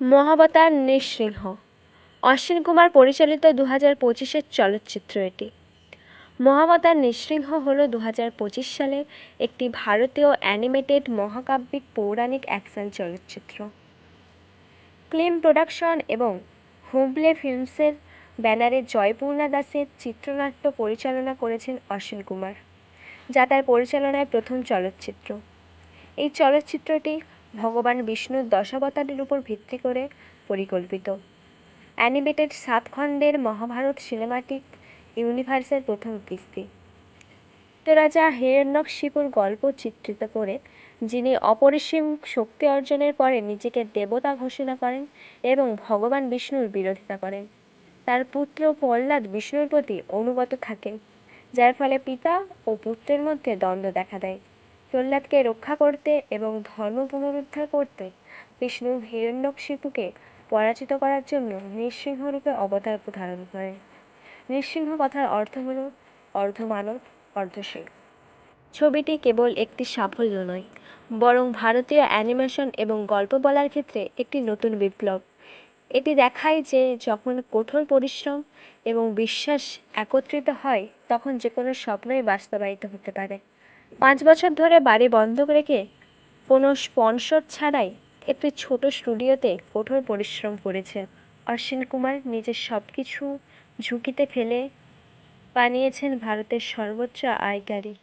মহাবতার নৃসিংহ। অশ্বিন কুমার পরিচালিত দু হাজার পঁচিশের চলচ্চিত্র এটি। মহাবতার নৃসিংহ হল দু হাজার পঁচিশ সালে একটি ভারতীয় অ্যানিমেটেড মহাকাব্যিক পৌরাণিক অ্যাকশন চলচ্চিত্র। ক্লিম প্রোডাকশন এবং হুবলে ফিল্মসের ব্যানারে জয়পূর্ণা দাসের চিত্রনাট্য পরিচালনা করেছেন অশ্বিন কুমার, যা তার পরিচালনায় প্রথম চলচ্চিত্র। এই চলচ্চিত্রটি ভগবান বিষ্ণুর দশাবতারের উপর ভিত্তি করে পরিকল্পিত। অ্যানিমেটেড সাত খণ্ডের মহাভারত সিনেমাটিক ইউনিভার্সের প্রথম কিস্তি। রাজা হিরণ্যকশিপুর গল্প চিত্রিত করে, যিনি অপরিসীম শক্তি অর্জনের পরে নিজেকে দেবতা ঘোষণা করেন এবং ভগবান বিষ্ণুর বিরোধিতা করেন। তার পুত্র প্রহ্লাদ বিষ্ণুর প্রতি অনুগত থাকেন যার ফলে পিতা ও পুত্রের মধ্যে দ্বন্দ্ব দেখা দেয়। প্রহ্লাদকে রক্ষা করতে এবং ধর্ম পুনরুদ্ধার করতে বিষ্ণু হিরণ্যকশিপুকে পরাজিত করার জন্য নৃসিংহরূপে অবতার ধারণ করেন নৃসিংহ কথার অর্থ হল অর্ধমানব অর্ধশিব ছবিটি কেবল একটি সাফল্য নয়, বরং ভারতীয় অ্যানিমেশন এবং গল্প বলার ক্ষেত্রে একটি নতুন বিপ্লব। এটি দেখায় যে যখন কঠোর পরিশ্রম এবং বিশ্বাস একত্রিত হয়, তখন যে কোনো স্বপ্নই বাস্তবায়িত হতে পারে। পাঁচ বছর ধরে বাড়ি বন্ধ রেখে কোনো স্পন্সর ছাড়াই একটি ছোট স্টুডিওতে কঠোর পরিশ্রম করেছে। অশ্বিন কুমার নিজের সব কিছু ঝুঁকিতে ফেলে বানিয়েছেন ভারতের সর্বোচ্চ আয়কারী।